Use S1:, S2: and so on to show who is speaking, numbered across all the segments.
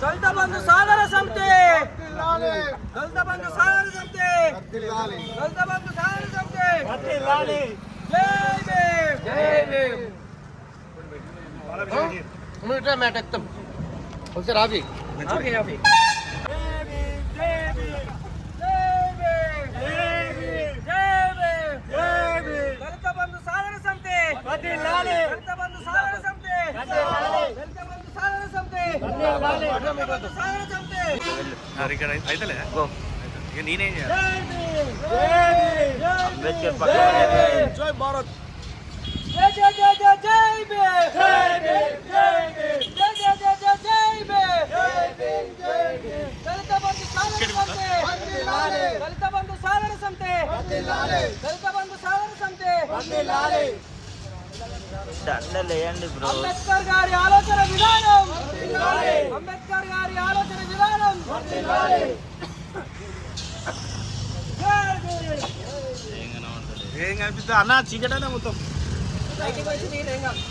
S1: ದಲಿತ ಬಂಧು ಸಾಗರ ಸಂಸ್ಥೆ ದಲಿತ
S2: ಬಂಧು ಸಾಗರ ಸಂಸ್ಥೆ ದಲಿತ ಬಂಧು
S1: ಸಾಗರ ಸಂಸ್ಥೆ मिनट में अटकता हूँ सर आप ही आप ही సమితి దళిత బంధు సాధన సమితి దళిత బంధు సాధన సమితి దళిత బంధు సాధన సమితి
S3: ఇక్కడ అయితలే ఇక నేనేం చేయాలి?
S1: అంబేద్కర్ జై భారత్ జై జై జై జై జై భీమ్ జై భీమ్. జై భీమ్. జై జై జై జై జై భీమ్. జై భీమ్. జై భీమ్. దళిత బంధు సాధన సమితి దళిత బంధు సాధన సమితి దళిత బంధు సాధన సమితి
S4: దండలేయండి బ్రో.
S1: అంబేద్కర్ గారి ఆలోచన విధానం. అంబేద్కర్ గారి ఆలోచన విధానం.
S3: ఏం కనిపిస్తుంది? అన్న చీకటనే మొత్తం.
S1: బయటికి వచ్చి నీరేం కాదు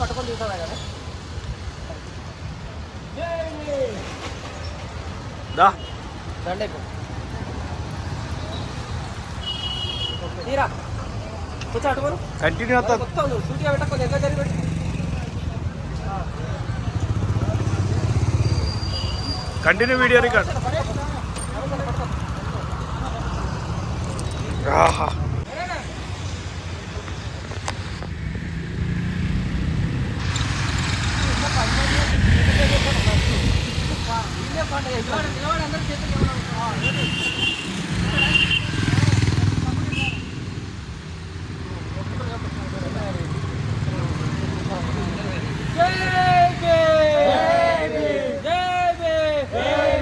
S1: పట్టుకొని చూసావా కదా
S3: దా.
S1: దండే తీరా. కూర్చో అటుకోరు
S3: కంటిన్యూ అవుతుంది
S1: మొత్తం సూటిగా పెట్ట. కొంచెం ఎక్కడ జరిగి
S3: కంటిన్యూ వీడియో రికార్డ్ ఆహా
S1: జై భీమ్ జై భీమ్ జై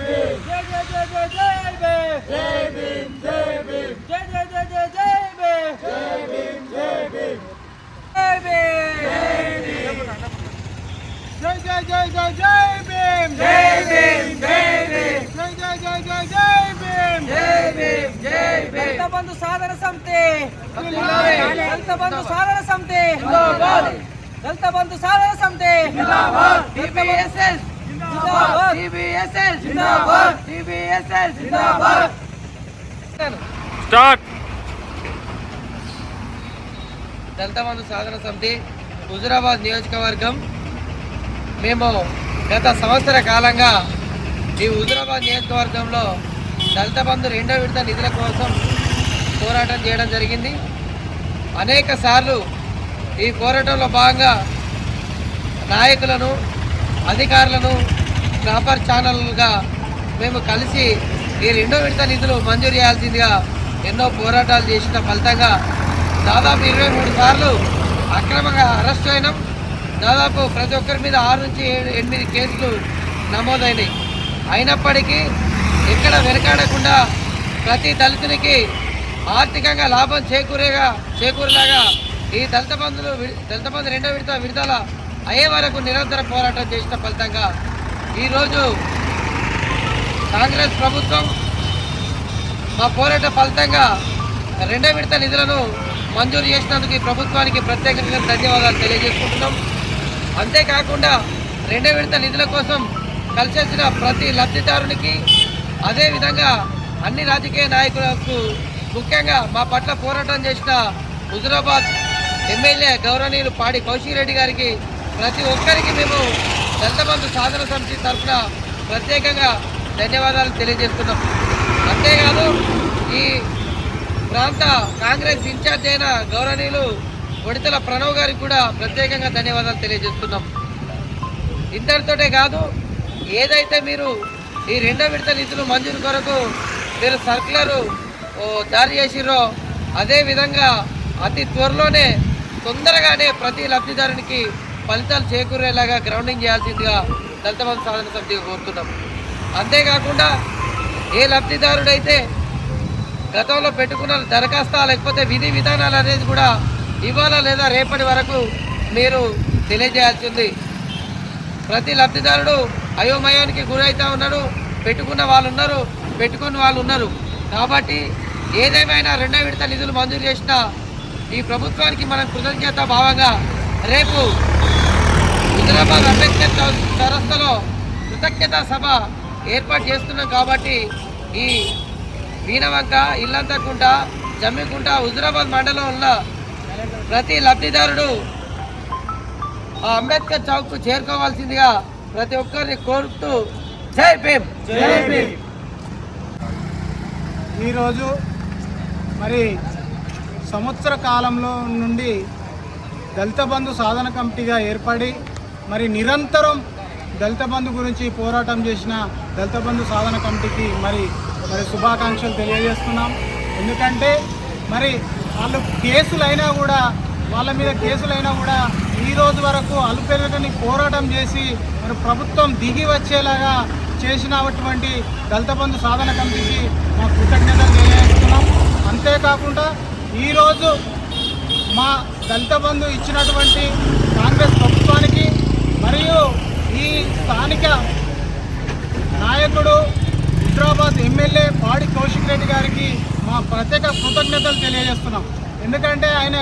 S1: భీమ్ జై జై జై జై జై భీమ్ జై భీమ్ జై భీమ్ జై జై జై జై జై భీమ్ జై భీమ్ జై భీమ్ జై భీమ్ జై జై జై జై జై భీమ్ జై భీమ్ జై భీమ్ జై జై జై జై జై భీమ్ జై భీమ్ జై భీమ్ దళిత బంధు సాధన సమితి. దళిత బంధు సాధన సమితి. బంధు సాధన సమితి. దళిత బంధు సాధన సమితి హుజురాబాద్ నియోజకవర్గం. మేము గత సంవత్సర కాలంగా ఈ హుజురాబాద్ నియోజకవర్గంలో దళిత బంధు రెండో విడత నిధుల కోసం పోరాటం చేయడం జరిగింది. అనేక సార్లు ఈ పోరాటంలో భాగంగా నాయకులను అధికారులను ప్రాపర్ ఛానల్గా మేము కలిసి ఈ రెండో విడత నిధులు మంజూరు చేయాల్సిందిగా ఎన్నో పోరాటాలు చేసిన ఫలితంగా దాదాపు ఇరవై మూడు సార్లు అక్రమంగా అరెస్ట్ అయినాం. దాదాపు ప్రతి ఒక్కరి మీద ఆరు నుంచి ఏడు ఎనిమిది కేసులు నమోదైనాయి. అయినప్పటికీ ఎక్కడ వెనకాడకుండా ప్రతి దళితునికి ఆర్థికంగా లాభం చేకూరేగా చేకూరేలాగా ఈ దళిత బంధులు దళిత బంధు రెండో విడత విడుదల అయ్యే వరకు నిరంతర పోరాటం చేసిన ఫలితంగా ఈరోజు కాంగ్రెస్ ప్రభుత్వం మా పోరాట ఫలితంగా రెండో విడత నిధులను మంజూరు చేసినందుకు ఈ ప్రభుత్వానికి ప్రత్యేకంగా ధన్యవాదాలు తెలియజేసుకుంటున్నాం. అంతేకాకుండా రెండో విడత నిధుల కోసం కలిసేసిన ప్రతి లబ్ధిదారునికి అదేవిధంగా అన్ని రాజకీయ నాయకులకు ముఖ్యంగా మా పట్ల పోరాటం చేసిన హుజురాబాద్ ఎమ్మెల్యే గౌరవనీయులు పాడి కౌశిక్ రెడ్డి గారికి ప్రతి ఒక్కరికి మేము దళిత సాధన సమితి తరఫున ప్రత్యేకంగా ధన్యవాదాలు తెలియజేస్తున్నాం. అంతేకాదు ఈ ప్రాంత కాంగ్రెస్ ఇన్ఛార్జ్ అయిన గౌరవనీయులు ఒడితల ప్రణవ్ గారికి కూడా ప్రత్యేకంగా ధన్యవాదాలు తెలియజేస్తున్నాం. ఇంతటితోటే కాదు ఏదైతే మీరు ఈ రెండో విడత నిధులు మంజూరు కొరకు మీరు సర్కులరు జారీ చేసిర్రో? అదే విధంగా అతి త్వరలోనే తొందరగానే ప్రతి లబ్ధిదారునికి ఫలితాలు చేకూరేలాగా గ్రౌండింగ్ చేయాల్సిందిగా దళిత బంధు సాధన సమితిగా కోరుతున్నాం. అంతేకాకుండా ఏ లబ్ధిదారుడైతే గతంలో పెట్టుకున్న దరఖాస్తా లేకపోతే విధి విధానాలు అనేది కూడా ఇవాళ లేదా రేపటి వరకు మీరు తెలియజేయాల్సి ఉంది ప్రతి లబ్ధిదారుడు అయోమయానికి గురవుతా ఉన్నాడు పెట్టుకున్న వాళ్ళు ఉన్నారు పెట్టుకున్న వాళ్ళు ఉన్నారు.
S2: కాబట్టి ఏదేమైనా రెండో విడత నిధులు మంజూరు చేసిన ఈ ప్రభుత్వానికి మనం కృతజ్ఞత భావంగా రేపు హుజరాబాద్ అంబేద్కర్ చౌ- కృతజ్ఞత సభ ఏర్పాటు చేస్తున్నాం కాబట్టి ఈ వీణవంక ఇల్లంతకుంట జమ్మికుంట హుజరాబాద్ మండలం ఉన్న ప్రతి లబ్ధిదారుడు ఆ అంబేద్కర్ చౌక్కు చేరుకోవాల్సిందిగా ప్రతి ఒక్కరిని కోరుతూ జై భీమ్! జై భీమ్!
S5: ఈరోజు మరి సంవత్సర కాలంలో నుండి దళిత బంధు సాధన కమిటీగా ఏర్పడి మరి నిరంతరం దళిత బంధు గురించి పోరాటం చేసిన దళిత బంధు సాధన కమిటీకి మరి మరి శుభాకాంక్షలు తెలియజేస్తున్నాం. ఎందుకంటే మరి వాళ్ళు కేసులైనా కూడా వాళ్ళ మీద కేసులైనా కూడా ఈ రోజు వరకు అలుపెరగని పోరాటం చేసి మరి ప్రభుత్వం దిగి వచ్చేలాగా చేసినటువంటి దళిత బంధు సాధన కమిటీకి మా కృతజ్ఞతలు తెలియజేస్తున్నాం. అంతేకాకుండా ఈరోజు మా దళిత బంధు ఇచ్చినటువంటి కాంగ్రెస్ ప్రభుత్వానికి మరియు ఈ స్థానిక నాయకుడు హైదరాబాద్ ఎమ్మెల్యే పాడి కౌశిక్ రెడ్డి గారికి మా ప్రత్యేక కృతజ్ఞతలు తెలియజేస్తున్నాం. ఎందుకంటే ఆయన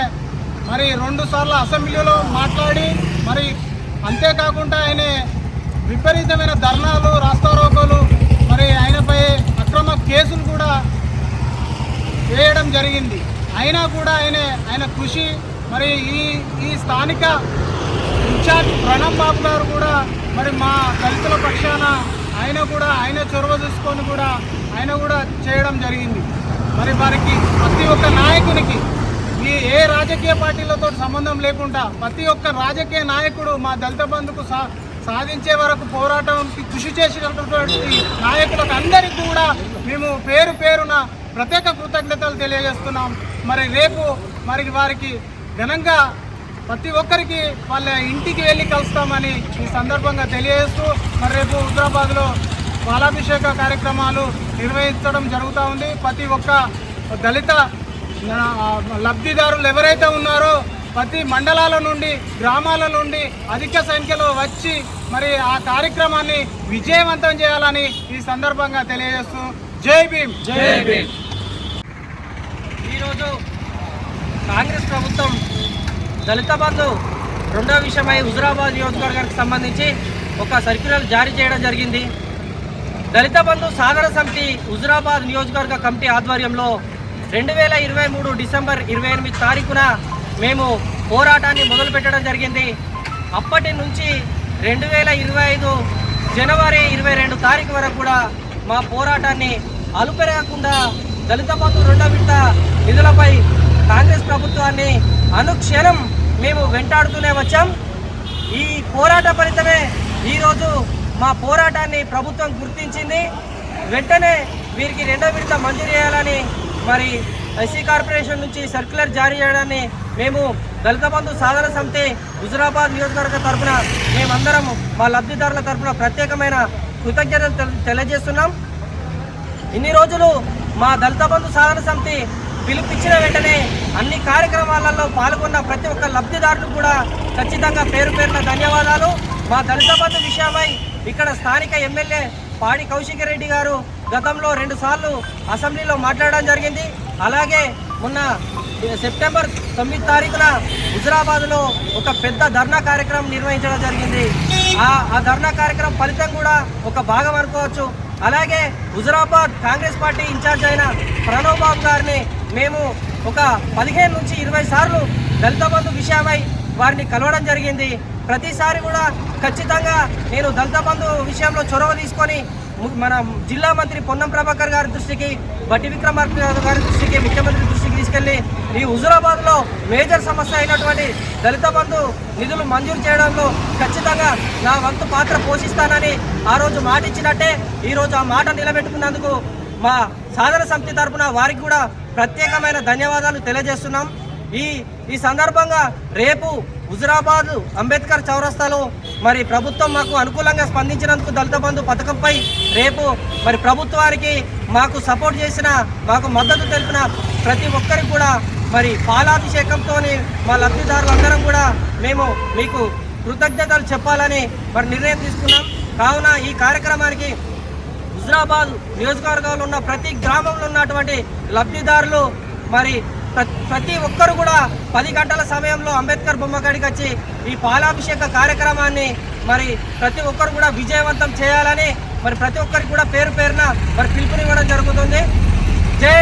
S5: మరి రెండు సార్లు అసెంబ్లీలో మాట్లాడి మరి అంతేకాకుండా ఆయన విపరీతమైన ధర్నాలు రాస్తారోకోలు మరి ఆయనపై అక్రమ కేసులు కూడా వేయడం జరిగింది. అయినా కూడా ఆయన ఆయన కృషి మరి ఈ ఈ స్థానిక ఇన్ఛార్జ్ ప్రణబ్ బాబు గారు కూడా మరి మా దళితుల పక్షాన ఆయన కూడా ఆయన చొరవ చూసుకొని కూడా ఆయన కూడా చేయడం జరిగింది. మరి వారికి ప్రతి ఒక్క నాయకునికి ఈ ఏ రాజకీయ పార్టీలతో సంబంధం లేకుండా ప్రతి ఒక్క రాజకీయ నాయకుడు మా దళిత బంధుకు సా సాధించే వరకు పోరాటంకి కృషి చేసినటువంటి నాయకులకు అందరికీ కూడా మేము పేరు పేరున ప్రత్యేక కృతజ్ఞతలు తెలియజేస్తున్నాం. మరి రేపు మరి వారికి ఘనంగా ప్రతి ఒక్కరికి వాళ్ళ ఇంటికి వెళ్ళి కలుస్తామని ఈ సందర్భంగా తెలియజేస్తూ మరి రేపు హుజరాబాద్లో బాలాభిషేక కార్యక్రమాలు నిర్వహించడం జరుగుతూ ఉంది. ప్రతి ఒక్క దళిత లబ్ధిదారులు ఎవరైతే ఉన్నారో ప్రతి మండలాల నుండి గ్రామాల నుండి అధిక సంఖ్యలో వచ్చి మరి ఆ కార్యక్రమాన్ని విజయవంతం చేయాలని ఈ సందర్భంగా తెలియజేస్తూ జై భీమ్!
S2: జై భీమ్! ఈరోజు కాంగ్రెస్ ప్రభుత్వం దళిత బంధు రెండో విషయమై హుజురాబాద్ నియోజకవర్గానికి సంబంధించి ఒక సర్క్యులర్ జారీ చేయడం జరిగింది. దళిత బంధు సాగర సమితి హుజరాబాద్ నియోజకవర్గ కమిటీ ఆధ్వర్యంలో రెండు వేల ఇరవై మూడు డిసెంబర్ ఇరవై ఎనిమిది తారీఖున మేము పోరాటాన్ని మొదలుపెట్టడం జరిగింది. అప్పటి నుంచి రెండు వేల ఇరవై ఐదు జనవరి ఇరవై రెండు తారీఖు వరకు కూడా మా పోరాటాన్ని అలుపెరగకుండా దళిత బంధు రెండో విడత నిధులపై కాంగ్రెస్ ప్రభుత్వాన్ని అనుక్షణం మేము వెంటాడుతూనే వచ్చాం. ఈ పోరాట ఫలితమే ఈరోజు మా పోరాటాన్ని ప్రభుత్వం గుర్తించింది. వెంటనే వీరికి రెండో విడత మంజూరు చేయాలని మరి ఎస్సీ కార్పొరేషన్ నుంచి సర్క్యులర్ జారీ చేయడాన్ని మేము దళిత బంధు సాధన సమితి హుజురాబాద్ నియోజకవర్గ తరఫున మేమందరం మా లబ్ధిదారుల తరఫున ప్రత్యేకమైన కృతజ్ఞతలు తెలియజేస్తున్నాం. ఇన్ని రోజులు మా దళిత బంధు సాధన సమితి పిలిపించిన వెంటనే అన్ని కార్యక్రమాలలో పాల్గొన్న ప్రతి ఒక్క లబ్ధిదారులు కూడా ఖచ్చితంగా పేరు పేరున ధన్యవాదాలు. మా దళిత బంధు విషయమై ఇక్కడ స్థానిక ఎమ్మెల్యే పాడి కౌశిక్ రెడ్డి గారు గతంలో రెండు సార్లు అసెంబ్లీలో మాట్లాడడం జరిగింది. అలాగే మొన్న సెప్టెంబర్ తొమ్మిది తారీఖున హుజరాబాద్లో ఒక పెద్ద ధర్నా కార్యక్రమం నిర్వహించడం జరిగింది. ఆ ఆ ధర్నా కార్యక్రమం ఫలితం కూడా ఒక భాగం అనుకోవచ్చు. అలాగే హుజరాబాద్ కాంగ్రెస్ పార్టీ ఇన్ఛార్జ్ అయిన ప్రణవ్ బాబు గారిని మేము ఒక పదిహేను నుంచి ఇరవై సార్లు దళిత బంధు విషయమై వారిని కలవడం జరిగింది. ప్రతిసారి కూడా ఖచ్చితంగా నేను దళిత బంధు విషయంలో చొరవ తీసుకొని మన జిల్లా మంత్రి పొన్నం ప్రభాకర్ గారి దృష్టికి బట్టి విక్రమార్క గారి దృష్టికి ముఖ్యమంత్రి దృష్టికి తీసుకెళ్ళి ఈ హుజురాబాద్లో మేజర్ సమస్య అయినటువంటి దళిత బంధు నిధులు మంజూరు చేయడంలో ఖచ్చితంగా నా వంతు పాత్ర పోషిస్తానని ఆ రోజు మాట ఇచ్చినట్టే ఈరోజు ఆ మాట నిలబెట్టుకున్నందుకు మా సాధన సమితి తరఫున వారికి కూడా ప్రత్యేకమైన ధన్యవాదాలు తెలియజేస్తున్నాం. ఈ ఈ సందర్భంగా రేపు హుజురాబాద్ అంబేద్కర్ చౌరస్తాలో మరి ప్రభుత్వం మాకు అనుకూలంగా స్పందించినందుకు దళిత బంధు పథకంపై రేపు మరి ప్రభుత్వానికి మాకు సపోర్ట్ చేసిన మాకు మద్దతు తెలిపిన ప్రతి ఒక్కరికి కూడా మరి పాలాభిషేకంతో మా లబ్ధిదారులందరం కూడా మేము మీకు కృతజ్ఞతలు చెప్పాలని మరి నిర్ణయం తీసుకున్నాం. కావున ఈ కార్యక్రమానికి హుజరాబాద్ నియోజకవర్గంలో ఉన్న ప్రతి గ్రామంలో ఉన్నటువంటి లబ్ధిదారులు మరి ప్రతి ఒక్కరు కూడా పది గంటల సమయంలో అంబేద్కర్ బొమ్మ కాడికి వచ్చి ఈ పాలాభిషేక కార్యక్రమాన్ని మరి ప్రతి ఒక్కరు కూడా విజయవంతం చేయాలని మరి ప్రతి ఒక్కరికి కూడా పేరు పేరున మరి పిలుపునివ్వడం జరుగుతుంది. జై